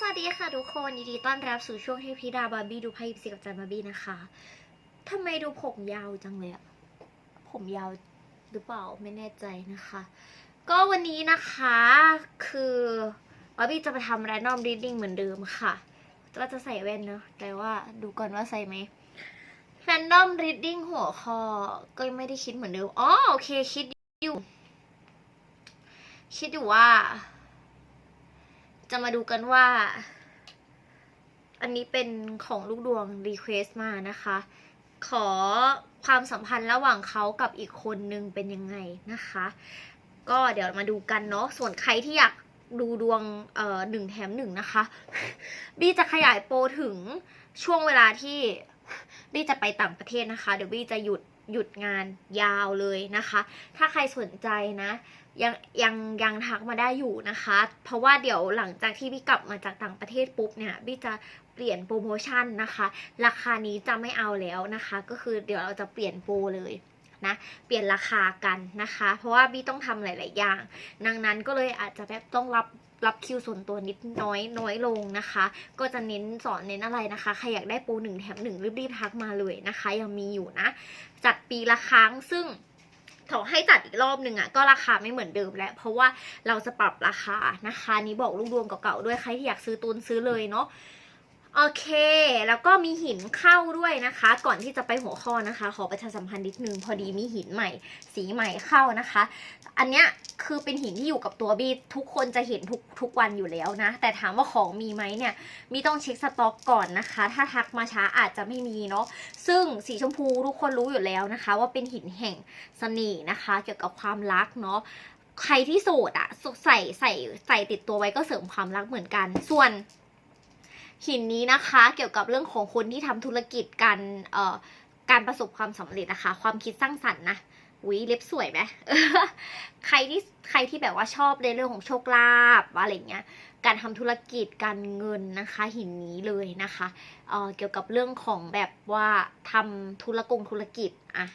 สวัสดีค่ะทุกคนยินดีต้อนรับสู่ช่วงให้พี่ดาบาร์บี้ดูไพ่ยิปซีกับจันบาร์บี้นะคะทำไมดูผมยาวจังเลยอะผมยาวหรือเปล่าไม่แน่ใจนะคะ ก็วันนี้นะคะคือบาร์บี้จะมาทำแรนดอมรีดดิ้งเหมือนเดิมค่ะก็จะใส่แว่นเนอะแต่ว่าดูก่อนว่าใส่ไหมแรนดอมรีดดิ้งหัวข้อก็ยังไม่ได้คิดเหมือนเดิมอ๋อโอเคคิดอยู่ คิดอยู่ว่า จะมาดูกันว่า อันนี้เป็นของลูกดวงรีเควสมานะคะ ขอความสัมพันธ์ระหว่างเขากับอีกคนนึงเป็นยังไงนะคะ ก็เดี๋ยวมาดูกันเนาะส่วนใครที่อยากดูดวงเอ่อหนึ่งแถมหนึ่งนะคะ บี้จะขยายโปรถึงช่วงเวลาที่บี้จะไปต่างประเทศนะคะ เดี๋ยวบี้จะหยุด หยุดงานยาวเลยนะคะ ถ้าใครสนใจนะยังยังยังทักมาได้อยู่นะคะ เพราะว่าเดี๋ยวหลังจากที่พี่กลับมาจากต่างประเทศปุ๊บเนี่ยพี่จะเปลี่ยนโปรโมชั่นนะคะ ราคานี้จะไม่เอาแล้วนะคะ ก็คือเดี๋ยวเราจะเปลี่ยนโปรเลยนะเปลี่ยนราคากันนะคะ เพราะว่าบี้ต้องทำหลาย ๆ อย่าง ดังนั้นก็เลยอาจจะแบบต้องรับ รับคิวส่วนตัวนิดน้อยน้อยลงนะคะ ก็จะเน้นสอนเน้นอะไรนะคะใครอยากได้โปรหนึ่งแถมหนึ่งรีบๆทักมาเลยนะคะ ยังมีอยู่นะ จัดปีละครั้งซึ่งขอให้จัดอีกรอบหนึ่งอะ่ะก็ราคาไม่เหมือนเดิมแล้ว เพราะว่าเราจะปรับราคานะคะ นี้บอกลูกดวงเก่าๆด้วยใครที่อยากซื้อตุนซื้อเลยเนาะ โอเค แล้วก็มีหินเข้าด้วยนะคะ ก่อนที่จะไปหัวข้อนะคะ ขอประชาสัมพันธ์นิดนึง พอดีมีหินใหม่ สีใหม่เข้านะคะ อันเนี้ยคือเป็นหินที่อยู่กับตัวบีทุกคนจะเห็นทุกทุกวันอยู่แล้วนะ แต่ถามว่าของมีไหมเนี่ย มีต้องเช็คสต็อกก่อนนะคะ ถ้าทักมาช้าอาจจะไม่มีเนาะ ซึ่งสีชมพูทุกคนรู้อยู่แล้วนะคะ ว่าเป็นหินแห่งเสน่ห์นะคะ เกี่ยวกับความรักเนาะใครที่โสดอะใส่ใส่ใส่ติดตัวไว้ก็เสริมความรักเหมือนกัน ส่วน หินนี้นะคะ เกี่ยวกับเรื่องของคนที่ทำธุรกิจการเอ่อการประสบความสำเร็จนะคะ ความคิดสร้างสรรค์นะวิเล็บสวยไหมใครที่ใครที่แบบว่าชอบในเรื่องของโชคลาภอะไรเงี้ย การทำธุรกิจการเงินนะคะ หินนี้เลยนะคะเอ่อเกี่ยวกับเรื่องของแบบว่าทำธุรกงธุรกิจอะ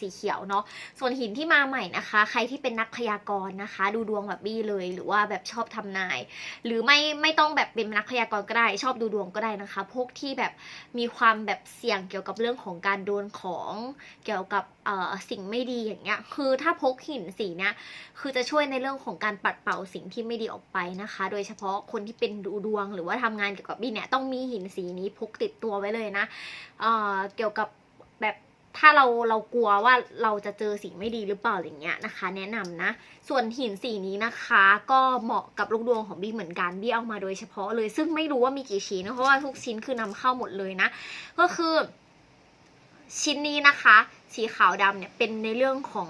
สีเขียวเนาะส่วนหินที่มาใหม่นะคะ ใครที่เป็นนักพยากรณ์นะคะ ดูดวงแบบบี้เลยหรือว่าแบบชอบทำนาย หรือไม่ไม่ต้องแบบเป็นนักพยากรณ์ก็ได้ ชอบดูดวงก็ได้นะคะ พวกที่แบบมีความแบบเสี่ยงเกี่ยวกับเรื่องของการโดนของเกี่ยวกับสิ่งไม่ดีอย่างเงี้ย คือถ้าพกหินสีเนี้ยคือจะช่วยในเรื่องของการปัดเป่าสิ่งที่ไม่ดีออกไปนะคะ โดยเฉพาะคนที่เป็นดูดวงหรือว่าทำงานเกี่ยวกับบี้เนี่ยต้องมีหินสีนี้พกติดตัวไว้เลยนะเเกี่ยวกับแบบ ถ้าเราเรากลัวว่าเราจะเจอสิ่งไม่ดีหรือเปล่าอย่างเงี้ยนะคะ แนะนำนะ ส่วนหินสีนี้นะคะ ก็เหมาะกับลูกดวงของบี้เหมือนกันบี้เอามาโดยเฉพาะเลย ซึ่งไม่รู้ว่ามีกี่ชิ้นเพราะว่าทุกชิ้นคือนำเข้าหมดเลยนะ ก็คือ ชิ้นนี้นะคะ สีขาวดำเนี่ยเป็นในเรื่องของ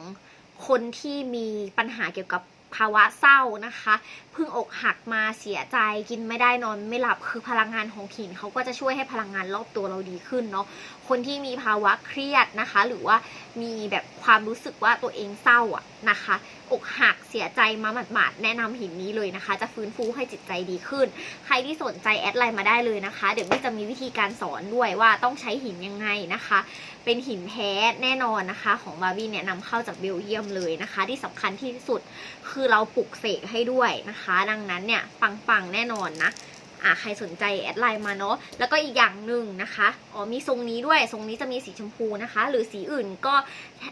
คนที่มีปัญหาเกี่ยวกับภาวะเศร้านะคะ พิ่งอกหักมาเสียใจกินไม่ได้นอนไม่หลับคือพลังงานของหินเขาก็จะช่วยให้พลังงานรอบตัวเราดีขึ้นเนาะคนที่มีภาวะเครียดนะคะ หรือว่ามีแบบความรู้สึกว่าตัวเองเศร้าอะนะคะ อกหักเสียใจมาหมาดๆแนะนำหินนี้เลยนะคะ จะฟื้นฟูให้จิตใจดีขึ้น ใครที่สนใจแอดไลน์มาได้เลยนะคะ เดี๋ยวพี่จะมีวิธีการสอนด้วยว่าต้องใช้หินยังไงนะคะ เป็นหินแท้แน่นอนนะคะ ของบาร์บี้เนี่ยนำเข้าจากเบลเยียมเลยนะคะ ที่สำคัญที่สุดคือเราปลุกเสกให้ด้วยนะคะดังนั้นเนี่ยปังๆแน่นอนนะอะใครสนใจแอดไลน์มาเนาะแล้วก็อีกอย่างหนึ่งนะคะอ๋อมีทรงนี้ด้วยทรงนี้จะมีสีชมพูนะคะ หรือสีอื่นก็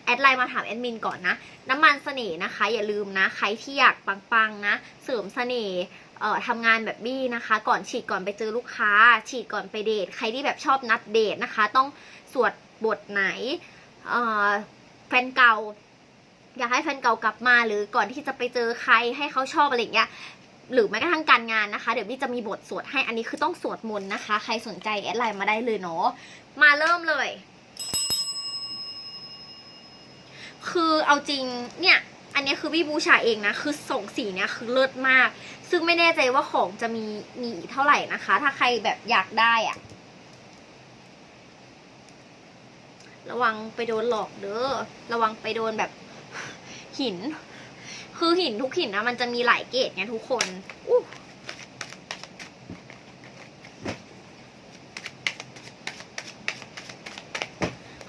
แอดไลน์มาถามแอดมินก่อนนะ น้ำมันเสน่ห์นะคะ อย่าลืมนะใครที่อยากปังๆนะ เสริมเสน่ห์เอ่อทำงานแบบบี้นะคะ ก่อนฉีดก่อนไปเจอลูกค้า ฉีดก่อนไปเดทใครที่แบบชอบนัดเดทนะคะ ต้องสวดบทไหนเอ่อแฟนเก่า อยากให้แฟนเก่ากลับมาหรือก่อนที่จะไปเจอใครให้เขาชอบอะไรอย่างเงี้ยหรือแม้กระทั่งการงานนะคะ เดี๋ยวบี้จะมีบทสวดให้อันนี้คือต้องสวดมนต์นะคะ ใครสนใจแอดไลน์มาได้เลยเนาะมาเริ่มเลย คือเอาจริงเนี่ยอันนี้คือพี่บูชาเองนะ คือส่งสีเนี่ยคือเลิศมาก ซึ่งไม่แน่ใจว่าของจะมีมีอีกเท่าไหร่นะคะ ถ้าใครแบบอยากได้อะระวังไปโดนหลอกเด้อระวังไปโดนแบบ หิน คือหินทุกหินนะมันจะมีหลายเกรดไงทุกคนอู้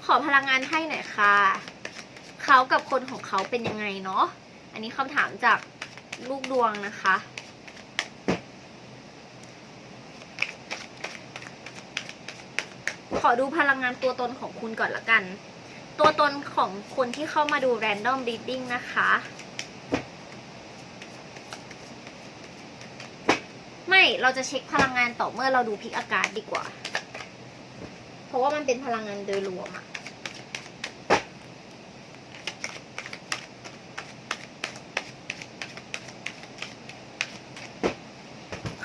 ขอพลังงานให้หน่อยค่ะ เขากับคนของเขาเป็นยังไงเนาะ อันนี้คำถามจากลูกดวงนะคะขอดูพลังงานตัวตนของคุณก่อนละกัน ตัวตนของคนที่เข้ามาดู random reading นะคะ ไม่เราจะเช็คพลังงานต่อเมื่อเราดูพิกอากาศดีกว่า เพราะว่ามันเป็นพลังงานโดยรวมอะ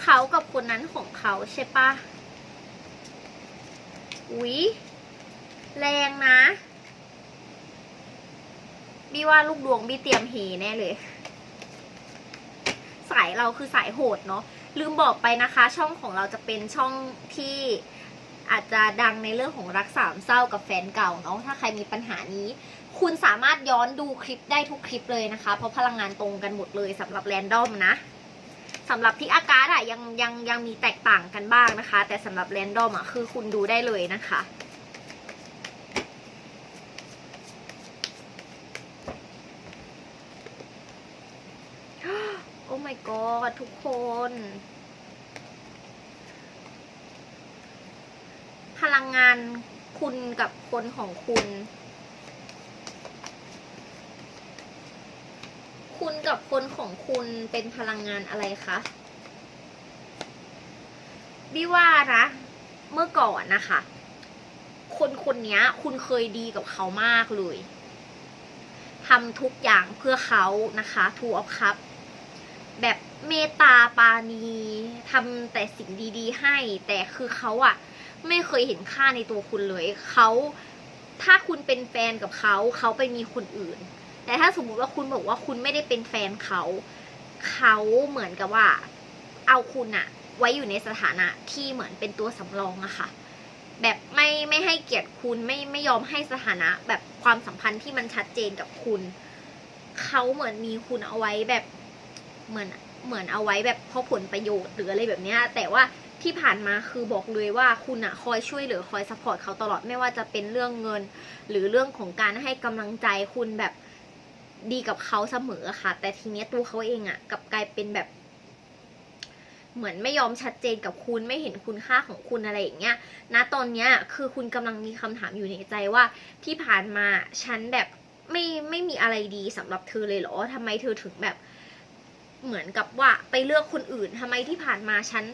เขากับคนนั้นของเขาใช่ปะอุ๊ยแรงนะ บี้ว่าลูกดวงบี้เตรียมเฮแน่เลย สายเราคือสายโหดเนาะลืมบอกไปนะคะ ช่องของเราจะเป็นช่องที่อาจจะดังในเรื่องของรักสามเศร้ากับแฟนเก่าเนาะถ้าใครมีปัญหานี้ คุณสามารถย้อนดูคลิปได้ทุกคลิปเลยนะคะ เพราะพลังงานตรงกันหมดเลยสำหรับแรนดอมนะสำหรับพิกอากาศอะยังยังยังมีแตกต่างกันบ้างนะคะ แต่สำหรับแรนดอมอะคือคุณดูได้เลยนะคะ โอ้ my god ทุกคน พลังงานคุณกับคนของคุณ คุณกับคนของคุณเป็นพลังงานอะไรคะบิว่านะเมื่อก่อนนะคะ คนคนนี้คุณเคยดีกับเขามากเลยทำทุกอย่างเพื่อเขานะคะทูออฟคัพแบบ เมตตาปาณีทำแต่สิ่งดีๆ ให้ แต่คือเขาอะไม่เคยเห็นค่าในตัวคุณเลยเขาถ้าคุณเป็นแฟนกับเขาเขาไปมีคนอื่น แต่ถ้าสมมุติว่าคุณบอกว่าคุณไม่ได้เป็นแฟนเขาเขาเหมือนกับว่า เอาคุณอะไว้อยู่ในสถานะที่เหมือนเป็นตัวสำรองอะค่ะ แบบไม่ไม่ให้เกียรติคุณไม่ไม่ยอมให้สถานะ แบบความสัมพันธ์ที่มันชัดเจนกับคุณเขาเหมือนมีคุณเอาไว้แบบเหมือน เหมือนเอาไว้แบบเพราะผลประโยชน์หรืออะไรแบบนี้แต่ว่าที่ผ่านมาคือบอกเลยว่าคุณอะคอยช่วยเหลือคอยซัพพอร์ตเขาตลอดไม่ว่าจะเป็นเรื่องเงิน หรือเรื่องของการให้กำลังใจคุณแบบดีกับเขาเสมอค่ะ แต่ทีเนี้ยตัวเขาเองอะกลับกลายเป็นแบบ เหมือนไม่ยอมชัดเจนกับคุณไม่เห็นคุณค่าของคุณอะไรอย่างเงี้ยณตอนเนี้ยคือคุณกำลังมีคำถามอยู่ในใจว่า ที่ผ่านมาฉันแบบไม่ไม่มีอะไรดีสำหรับเธอเลยเหรอทำไมเธอถึงแบบ เหมือนกับว่าไปเลือกคนอื่นทำไมที่ผ่านมาฉัน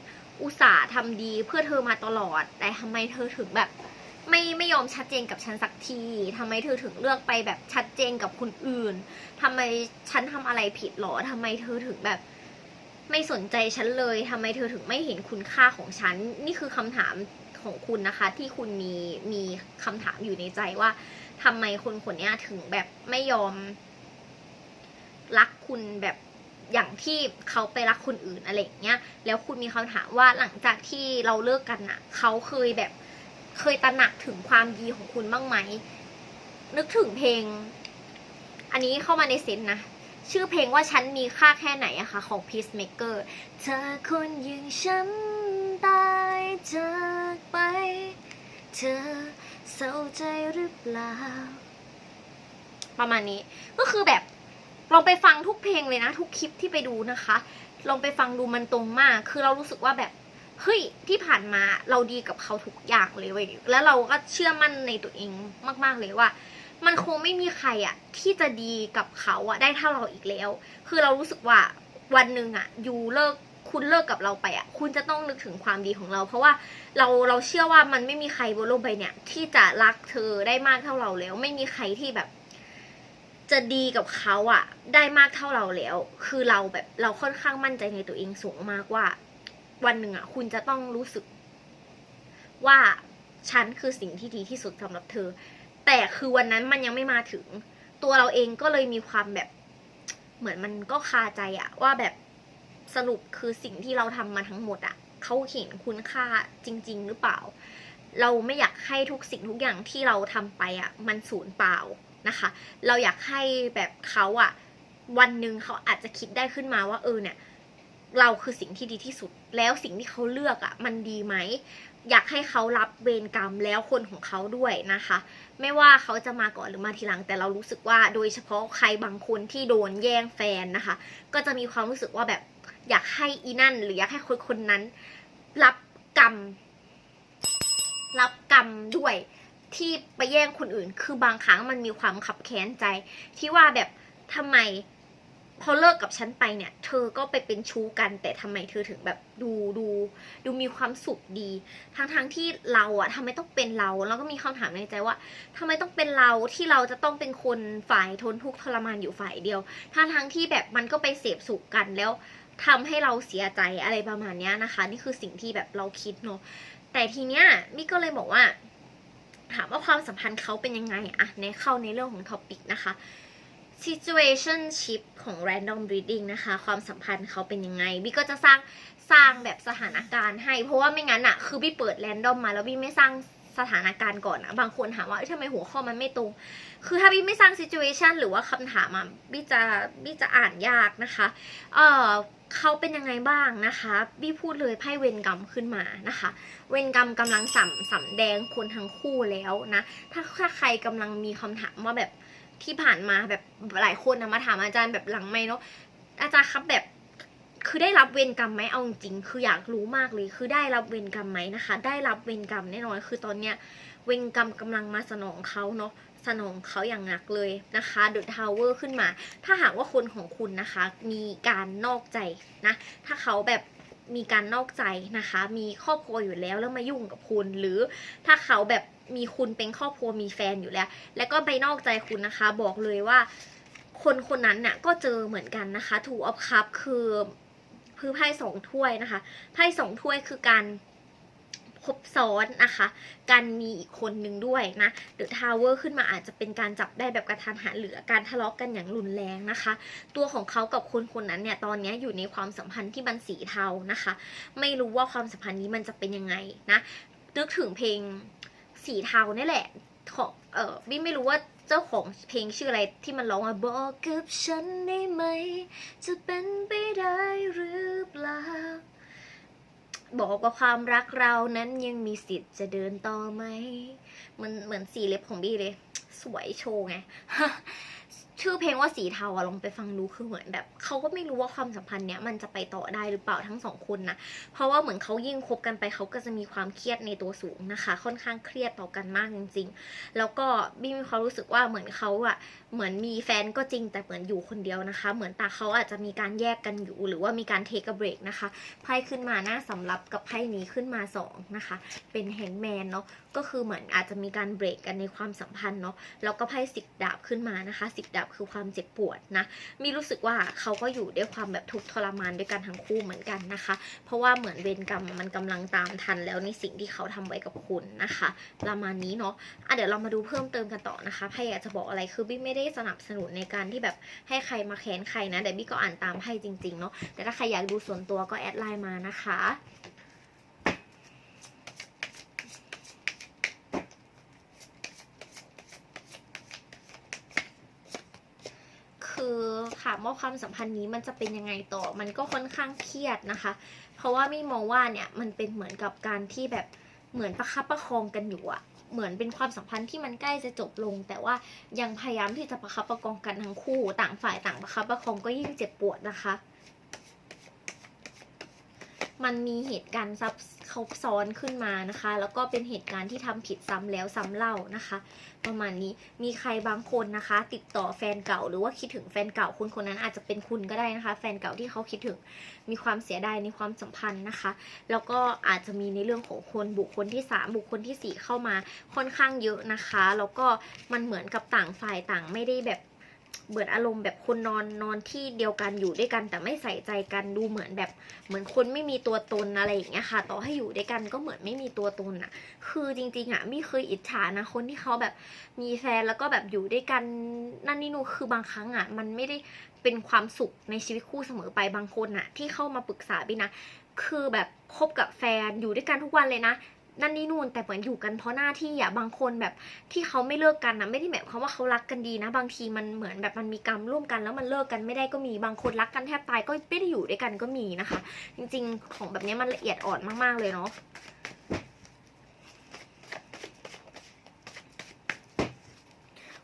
อุตส่าห์ทำดีเพื่อเธอมาตลอด แต่ทำไมเธอถึงแบบ ไม่ไม่ยอมชัดเจนกับฉันสักทีทำไมเธอถึงเลือกไปแบบชัดเจนกับคนอื่นทำไมฉันทำอะไรผิดหรอทำไมเธอถึงแบบ ไม่สนใจฉันเลยทำไมเธอถึงไม่เห็นคุณค่าของฉัน นี่คือคำถามของคุณนะคะ ที่คุณมีมีคำถามอยู่ในใจว่าทำไมคนคนนี้ถึงแบบไม่ยอมรักคุณแบบ อย่างที่เขาไปรักคนอื่นอะไรอย่างเงี้ย แล้วคุณมีคำถามว่าหลังจากที่เราเลิกกันอะเขาเคยแบบเคยตระหนักถึงความดีของคุณบ้างไหม นึกถึงเพลง อันนี้เข้ามาในเซนนะ ชื่อเพลงว่าฉันมีค่าแค่ไหนอะคะของ Peacemaker เธอคนอยังฉันตายจากไป เธอเศร้าใจหรือเปล่า ประมาณนี้ก็คือแบบ ลองไปฟังทุกเพลงเลยนะ ทุกคลิปที่ไปดูนะคะ ลองไปฟังดูมันตรงมาก คือเรารู้สึกว่าแบบเฮ้ยที่ผ่านมาเราดีกับเขาทุกอย่างเลยเว้ยแล้วเราก็เชื่อมั่นในตัวเองมาก ๆเลยว่า มันคงไม่มีใครอะที่จะดีกับเขาอะได้เท่าเราอีกแล้ว คือเรารู้สึกว่าวันหนึ่งอะยูเลิกคุณเลิกกับเราไปอะคุณจะต้องนึกถึงความดีของเรา เพราะว่าเราเราเชื่อว่ามันไม่มีใครบนโลกใบเนี้ยที่จะรักเธอได้มากเท่าเราแล้ว ไม่มีใครที่แบบ จะดีกับเขาอะได้มากเท่าเราแล้ว คือเราแบบเราค่อนข้างมั่นใจในตัวเองสูงมากว่า วันหนึ่งอะคุณจะต้องรู้สึก ว่าฉันคือสิ่งที่ดีที่สุดสำหรับเธอ แต่คือวันนั้นมันยังไม่มาถึง ตัวเราเองก็เลยมีความแบบ เหมือนมันก็คาใจอะว่าแบบสรุปคือสิ่งที่เราทำมาทั้งหมดอะเขาเห็นคุณค่าจริง ๆ หรือเปล่า เราไม่อยากให้ทุกสิ่งทุกอย่างที่เราทำไปอะมันสูญเปล่า นะคะ เราอยากให้แบบเขาอะวันหนึ่งเขาอาจจะคิดได้ขึ้นมาว่าเออเนี่ยเราคือสิ่งที่ดีที่สุด แล้วสิ่งที่เขาเลือกอะมันดีไหม อยากให้เขารับเวรกรรมแล้วคนของเขาด้วยนะคะ ไม่ว่าเขาจะมาก่อนหรือมาทีหลัง แต่เรารู้สึกว่าโดยเฉพาะใครบางคนที่โดนแย่งแฟนนะคะ ก็จะมีความรู้สึกว่าแบบอยากให้อีนั่น หรืออยากให้คนคนนั้น รับกรรม รับกรรมด้วย ที่ไปแย่งคนอื่น คือบางครั้งมันมีความขับแค้นใจ ที่ว่าแบบทำไมพอเลิกกับฉันไปเนี่ย เธอก็ไปเป็นชู้กัน แต่ทำไมเธอถึงแบบดูดู ดูมีความสุขดี ทั้งทั้งที่เราอะทำไมต้องเป็นเรา แล้วก็มีคำถามในใจว่าทำไมต้องเป็นเราที่เราจะต้องเป็นคนฝ่ายทนทุกข์ทรมานอยู่ฝ่ายเดียว ทั้งทั้งที่แบบมันก็ไปเสพสุขกันแล้วทำให้เราเสียใจอะไรประมาณเนี้ยนะคะ นี่คือสิ่งที่แบบเราคิดเนาะแต่ทีเนี้ยมิกก็เลยบอกว่า ถามว่าความสัมพันธ์เขาเป็นยังไงอะในเข้าในเรื่องของท็อปิกนะคะ situationship ของ random reading นะคะ ความสัมพันธ์เขาเป็นยังไงบี้ก็จะสร้างสร้างแบบสถานการณ์ให้ เพราะว่าไม่งั้นอะคือบี้เปิด random มาแล้วบี้ไม่สร้าง สถานการณ์ก่อนอะบางคนถามว่าทำไมหัวข้อมันไม่ตรง คือถ้าบี้ไม่สร้าง situation หรือว่าคำถามอะบี้จะบี้จะอ่านยากนะคะเออเขาเป็นยังไงบ้างนะคะบี้พูดเลยไพ่เวรกรรมขึ้นมานะคะ เวรกรรมกำลังสัมสำแดงคนทั้งคู่แล้วนะถ้าถ้าใครกำลังมีคำถามว่าแบบที่ผ่านมาแบบหลายคนนะมาถามอาจารย์แบบหลังไม่เนาะอาจารย์ครับแบบ คือได้รับเวรกรรมไหมเอาจริงคืออยากรู้มากเลย คือได้รับเวรกรรมไหมนะคะ ได้รับเวรกรรมแน่นอนคือตอนเนี้ยเวรกรรมกำลังมาสนองเขาเนาะสนองเขาอย่างหนักเลยนะคะเดอะทาวเวอร์ขึ้นมา ถ้าหากว่าคนของคุณนะคะ มีการนอกใจนะ ถ้าเขาแบบมีการนอกใจนะคะ มีครอบครัวอยู่แล้วแล้วมายุ่งกับคุณ หรือถ้าเขาแบบมีคุณเป็นครอบครัวมีแฟนอยู่แล้ว แล้วก็ไปนอกใจคุณนะคะ บอกเลยว่า คนคนนั้นน่ะก็เจอเหมือนกันนะคะถูกออฟคัพคือ คือไพ่สองถ้วยนะคะไพ่สองถ้วยคือการคบซ้อนนะคะ การมีอีกคนนึงด้วยนะเดอะทาวเวอร์ขึ้นมาอาจจะเป็นการจับได้แบบกระทันหันหรือการทะเลาะกันอย่างรุนแรงนะคะ ตัวของเขากับคนคนนั้นเนี่ยตอนนี้อยู่ในความสัมพันธ์ที่มันสีเทานะคะ ไม่รู้ว่าความสัมพันธ์นี้มันจะเป็นยังไงนะนึกถึงเพลงสีเทานี่แหละของเออบี้ไม่รู้ว่า เจ้าของเพลงชื่ออะไรที่มันร้องว่าบอกกับฉันได้ไหม จะเป็นไปได้หรือเปล่า บอกว่าความรักเรานั้นยังมีสิทธิ์จะเดินต่อไหม มันเหมือนสีเล็บของบี้เลย สวยโชว์ไง ชื่อเพลงว่าสีเทาอะลองไปฟังดูคือเหมือนแบบเขาก็ไม่รู้ว่าความสัมพันธ์เนี้ยมันจะไปต่อได้หรือเปล่าทั้งสองคนนะเพราะว่าเหมือนเขายิ่งคบกันไปเขาก็จะมีความเครียดในตัวสูงนะคะ ค่อนข้างเครียดต่อกันมากจริง ๆ แล้วก็บี้มีความรู้สึกว่าเหมือนเขาอะเหมือนมีแฟนก็จริงแต่เหมือนอยู่คนเดียวนะคะ เหมือนตาเขาอาจจะมีการแยกกันอยู่ หรือว่ามีการเทคเบรกนะคะไพ่ขึ้นมาหน้าสำรับกับไพ่นี้ขึ้นมาสองนะคะเป็นแฮงแมนเนาะก็คือเหมือนอาจจะมีการเบรกกันในความสัมพันธ์เนาะแล้วก็ไพ่สิบดาบขึ้นมานะคะสิบดาบคือความเจ็บปวดนะมีรู้สึกว่าเขาก็อยู่ด้วยความแบบทุกข์ทรมานด้วยกันทั้งคู่เหมือนกันนะคะ เพราะว่าเหมือนเวรกรรมมันกำลังตามทันแล้วในสิ่งที่เขาทำไว้กับคุณนะคะ ประมาณนี้เนาะอะเดี๋ยวเรามาดูเพิ่มเติมกันต่อนะคะไพ่อยากจะบอกอะไรคือบี้ไม่ได้สนับสนุนในการที่แบบให้ใครมาแค้นใครนะแต่บี้ก็อ่านตามไพ่จริงๆเนาะแต่ถ้าใครอยากดูส่วนตัวก็แอดไลน์มานะคะ คือถามว่าความสัมพันธ์นี้มันจะเป็นยังไงต่อ มันก็ค่อนข้างเครียดนะคะ เพราะว่าไม่มองว่าเนี่ยมันเป็นเหมือนกับการที่แบบเหมือนประคับประคองกันอยู่อะเหมือนเป็นความสัมพันธ์ที่มันใกล้จะจบลง แต่ว่ายังพยายามที่จะประคับประคองกันทั้งคู่ ต่างฝ่ายต่างประคับประคองก็ยิ่งเจ็บปวดนะคะ มันมีเหตุการณ์ซับเขาซ้อนขึ้นมานะคะ แล้วก็เป็นเหตุการณ์ที่ทำผิดซ้ำแล้วซ้ำเล่านะคะ ประมาณนี้มีใครบางคนนะคะ ติดต่อแฟนเก่า หรือว่าคิดถึงแฟนเก่าคุณคนนั้นอาจจะเป็นคุณก็ได้นะคะ แฟนเก่าที่เขาคิดถึงมีความเสียดายในความสัมพันธ์นะคะ แล้วก็อาจจะมีในเรื่องของคนบุคคลที่สามบุคคลที่สี่เข้ามาค่อนข้างเยอะนะคะ แล้วก็มันเหมือนกับต่างฝ่ายต่างไม่ได้แบบ เบิดอารมณ์แบบคนนอนนอนที่เดียวกันอยู่ด้วยกัน แต่ไม่ใส่ใจกันดูเหมือนแบบเหมือนคนไม่มีตัวตนอะไรอย่างเงี้ยค่ะ ต่อให้อยู่ด้วยกันก็เหมือนไม่มีตัวตนอะคือจริงๆอะไม่เคยอิจฉานะคนที่เขาแบบมีแฟนแล้วก็แบบอยู่ด้วยกันนั่นนี่นู่นคือบางครั้งอะมันไม่ได้เป็นความสุขในชีวิตคู่เสมอไปบางคนอะที่เข้ามาปรึกษาบินะคือแบบคบกับแฟนอยู่ด้วยกันทุกวันเลยนะ นั่นนี่นู่นแต่เหมือนอยู่กันเพราะหน้าที่อะบางคนแบบที่เขาไม่เลิกกันนะไม่ได้แบบความว่าเขารักกันดีนะ บางทีมันเหมือนแบบมันมีกรรมร่วมกันแล้วมันเลิกกันไม่ได้ก็มีบางคนรักกันแทบตายก็ไม่ได้อยู่ด้วยกันก็มีนะคะ จริง ๆ ของแบบนี้มันละเอียดอ่อนมากๆเลยเนาะ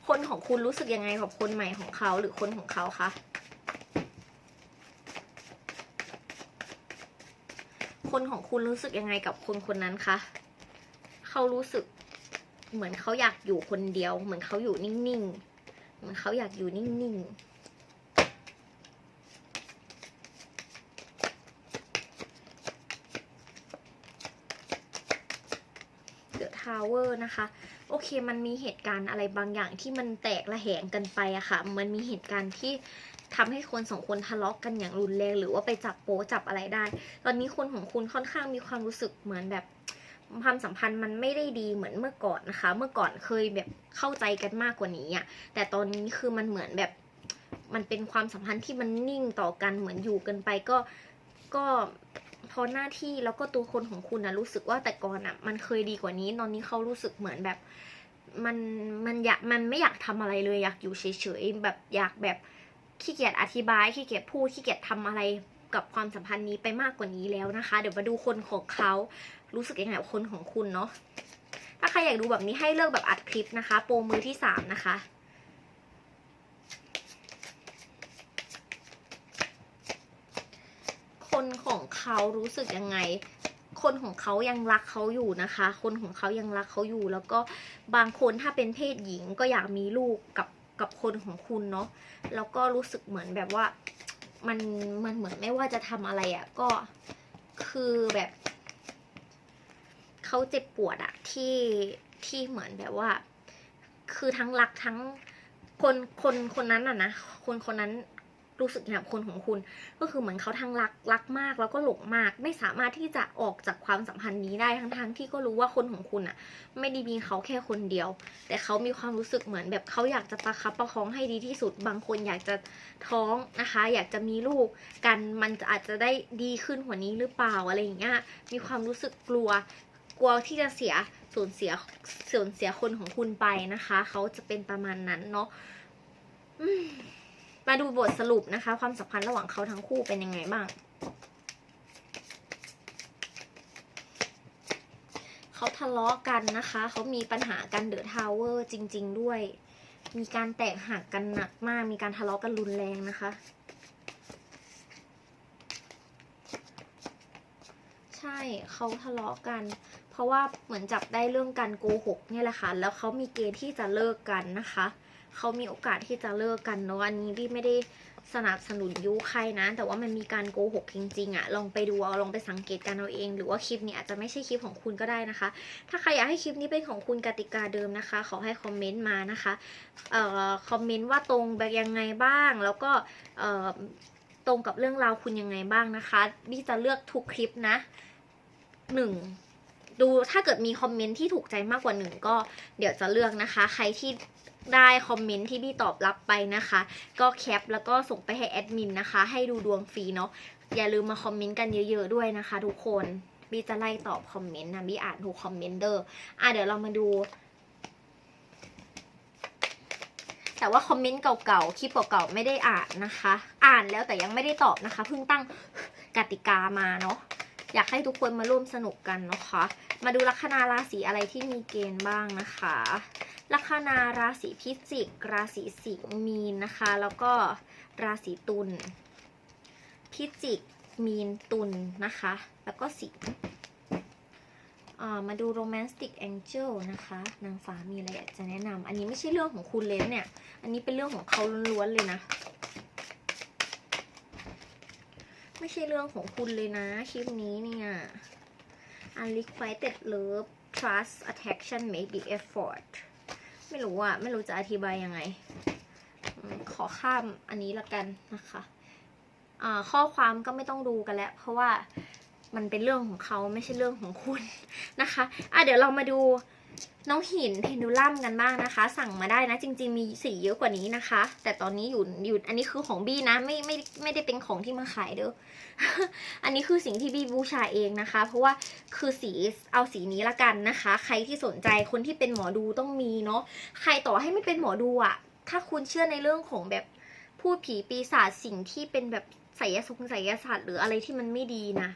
คนของคุณรู้สึกยังไงกับคนใหม่ของเขาหรือคนของเขาคะคนของคุณรู้สึกยังไงกับคนคนนั้นคะ เขารู้สึก เหมือนเขาอยากอยู่คนเดียว เหมือนเขาอยู่นิ่งๆ เหมือนเขาอยากอยู่นิ่งๆเดอะทาวเวอร์นะคะ โอเคมันมีเหตุการณ์อะไรบางอย่างที่มันแตกระแหงกันไปอะค่ะ มันมีเหตุการณ์ที่ทำให้คนสองคนทะเลาะกกันอย่างรุนแรง หรือว่าไปจับโป๊จับอะไรได้ ตอนนี้คนของคุณค่อนข้างมีความรู้สึกเหมือนแบบ ความสัมพันธ์มันไม่ได้ดีเหมือนเมื่อก่อนนะคะ เมื่อก่อนเคยแบบเข้าใจกันมากกว่านี้อะแต่ตอนนี้คือมันเหมือนแบบมันเป็นความสัมพันธ์ที่มันนิ่งต่อกันเหมือนอยู่กันไปก็ก็พอหน้าที่แล้วก็ตัวคนของคุณนะรู้สึกว่าแต่ก่อนอะมันเคยดีกว่านี้ ตอนนี้เขารู้สึกเหมือนแบบ มันมันอยากมันไม่อยากทำอะไรเลยอยากอยู่เฉยๆแบบอยากแบบขี้เกียจอธิบายขี้เกียจพูดขี้เกียจทำอะไรกับความสัมพันธ์นี้ไปมากกว่านี้แล้วนะคะ เดี๋ยวมาดูคนของเขา รู้สึกยังไงกับคนของคุณเนาะถ้าใครอยากดูแบบนี้ให้เลือกแบบอัดคลิปนะคะ โปรมือที่สามนะคะคนของเขารู้สึกยังไง คนของเขายังรักเขาอยู่นะคะ คนของเขายังรักเขาอยู่ แล้วก็บางคนถ้าเป็นเพศหญิงก็อยากมีลูกกับกับคนของคุณเนาะ แล้วก็รู้สึกเหมือนแบบว่ามันมันเหมือนไม่ว่าจะทำอะไรอะ่ะก็คือแบบ เขาเจ็บปวดอะที่ที่เหมือนแบบว่า คือทั้งรักทั้งคนคนคนนั้นอะนะคนคนนั้นรู้สึกอย่างคนของคุณ ก็คือเหมือนเขาทั้งรักรักมากแล้วก็หลงมาก ไม่สามารถที่จะออกจากความสัมพันธ์นี้ได้ทั้งทั้งๆที่ก็รู้ว่าคนของคุณอะไม่ได้มีเขาแค่คนเดียว แต่เขามีความรู้สึกเหมือนแบบเขาอยากจะประคับประคองให้ดีที่สุด บางคนอยากจะท้องนะคะ อยากจะมีลูกกันมันจะอาจจะได้ดีขึ้นกว่านี้หรือเปล่าอะไรอย่างเงี้ยมีความรู้สึกกลัว กลัวที่จะเสียสูญเสียสูญเสียคนของคุณไปนะคะ เขาจะเป็นประมาณนั้นเนาะมมาดูบทสรุปนะคะ ความสัมพันธ์ระหว่างเขาทั้งคู่เป็นยังไงบ้าง เขาทะเลาะกันนะคะ เขามีปัญหากันเดอะทาวเวอร์จริง ๆ ด้วย มีการแตกหักกันหนักมาก มีการทะเลาะกันรุนแรงนะคะใช่เขาทะเลาะกัน เพราะว่าเหมือนจับได้เรื่องการโกหกเนี่ยแหละค่ะ แล้วเขามีเกณฑ์ที่จะเลิกกันนะคะ เขามีโอกาสที่จะเลิกกันเนาะอันนี้พี่ไม่ได้สนับสนุนยุใครนะ แต่ว่ามันมีการโกหกจริงๆอะลองไปดูเอาลองไปสังเกตกันเอาเอง หรือว่าคลิปนี้อาจจะไม่ใช่คลิปของคุณก็ได้นะคะ ถ้าใครอยากให้คลิปนี้เป็นของคุณกติกาเดิมนะคะ ขอให้คอมเมนต์มานะคะเอ่อคอมเมนต์ว่าตรงแบบยังไงบ้าง แล้วก็เอ่อตรงกับเรื่องราวคุณยังไงบ้างนะคะพี่จะเลือกทุกคลิปนะหนึ่ง ดูถ้าเกิดมีคอมเมนต์ที่ถูกใจมากกว่าหนึ่งก็เดี๋ยวจะเลือกนะคะ ใครที่ได้คอมเมนต์ที่พี่ตอบรับไปนะคะ ก็แคปแล้วก็ส่งไปให้แอดมินนะคะ ให้ดูดวงฟรีเนาะอย่าลืมมาคอมเมนต์กันเยอะๆด้วยนะคะ ทุกคนพี่จะไล่ตอบคอมเมนต์นะพี่อ่านทุกคอมเมนต์เด้ออะเดี๋ยวเรามาดู แต่ว่าคอมเมนต์เก่าๆคลิปเก่าๆไม่ได้อ่านนะคะ อ่านแล้วแต่ยังไม่ได้ตอบนะคะเพิ่งตั้งกติกามาเนาะ อยากให้ทุกคนมาร่วมสนุกกันนะคะ มาดูลัคนาราศีอะไรที่มีเกณฑ์บ้างนะคะ ลัคนาราศีพิจิก ราศีสิงห์มีนนะคะ แล้วก็ราศีตุลพิจิกมีนตุลนะคะ แล้วก็สิงห์มาดู romantic angel นะคะ นางฟ้ามีอะไรอยากจะแนะนำอันนี้ไม่ใช่เรื่องของคุณเลยนเนี่ย อันนี้เป็นเรื่องของเขาล้วนๆเลยนะ ไม่ใช่เรื่องของคุณเลยนะคลิปนี้เนี่ย unrequited love trust attraction maybe effort ไม่รู้อะไม่รู้จะอธิบายยังไง ขอข้ามอันนี้ละกันนะคะข้อความก็ไม่ต้องดูกันแล้ว เพราะว่ามันเป็นเรื่องของเขาไม่ใช่เรื่องของคุณนะคะ อะเดี๋ยวเรามาดู น้องหินเพนดูลัมกันบ้างนะคะ สั่งมาได้นะจริง ๆ มีสีเยอะกว่านี้นะคะ แต่ตอนนี้อยู่อยู่อันนี้คือของบี้นะไม่ไม่ไม่ได้เป็นของที่มาขายเด้ออันนี้คือสิ่งที่บี้บูชาเองนะคะ เพราะว่าคือสีเอาสีนี้ละกันนะคะ ใครที่สนใจคนที่เป็นหมอดูต้องมีเนาะใครต่อให้ไม่เป็นหมอดูอะถ้าคุณเชื่อในเรื่องของแบบพูดผีปีศาจสิ่งที่เป็นแบบไสยศงไสยศาสตร์หรืออะไรที่มันไม่ดีนะ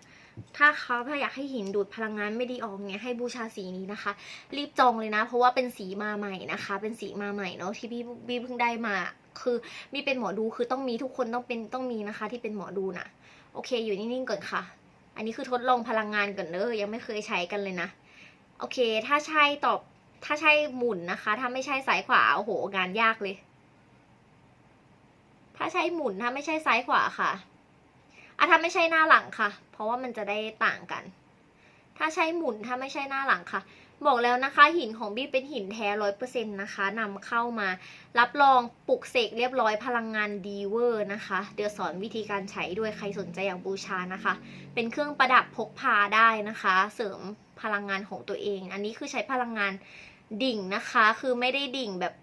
ถ้าเขาถ้าอยากให้หินดูดพลังงานไม่ดีออกเนี่ยให้บูชาสีนี้นะคะ รีบจองเลยนะ เพราะว่าเป็นสีมาใหม่นะคะ เป็นสีมาใหม่เนาะที่พี่พี่เพิ่งได้มา คือมีเป็นหมอดูคือต้องมีทุกคนต้องเป็นต้องมีนะคะ ที่เป็นหมอดูนะโอเค อยู่นิ่งๆก่อนค่ะ อันนี้คือทดลองพลังงานก่อนเนอะยังไม่เคยใช้กันเลยนะโอเค ถ้าใช่ตอบถ้าใช่หมุนนะคะ ถ้าไม่ใช่ซ้ายขวาโอ้โหงานยากเลย ถ้าใช่หมุนถ้าไม่ใช่ซ้ายขวาค่ะ อะถ้าไม่ใช่หน้าหลังค่ะ เพราะว่ามันจะได้ต่างกัน ถ้าใช่หมุนถ้าไม่ใช่หน้าหลังค่ะ บอกแล้วนะคะ หินของบี้เป็นหินแท้ร้อยเปอร์เซ็นต์นะคะนำเข้ามา รับรองปลุกเสกเรียบร้อยพลังงานดีเวอร์นะคะ เดี๋ยวสอนวิธีการใช้ด้วยใครสนใจอยากบูชานะคะ เป็นเครื่องประดับพกพาได้นะคะ เสริมพลังงานของตัวเอง อันนี้คือใช้พลังงานดิ่งนะคะ คือไม่ได้ดิ่งแบบ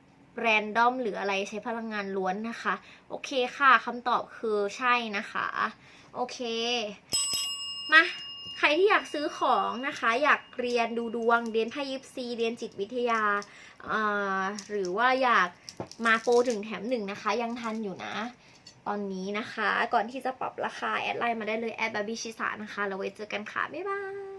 แรนดอมหรืออะไรใช้พลังงานล้วนนะคะ โอเคค่ะคำตอบคือใช่นะคะ โอเค มาใครที่อยากซื้อของนะคะ อยากเรียนดูดวง เรียนไพ่ยิปซี เรียนจิตวิทยา หรือว่าอยากมาโปรถึงแถมหนึ่งนะคะ ยังทันอยู่นะ ตอนนี้นะคะ ก่อนที่จะปรับราคา แอดไลน์มาได้เลย แอดบาร์บี้ชิสานะคะแล้วไว้เจอกันค่ะ บ๊ายบาย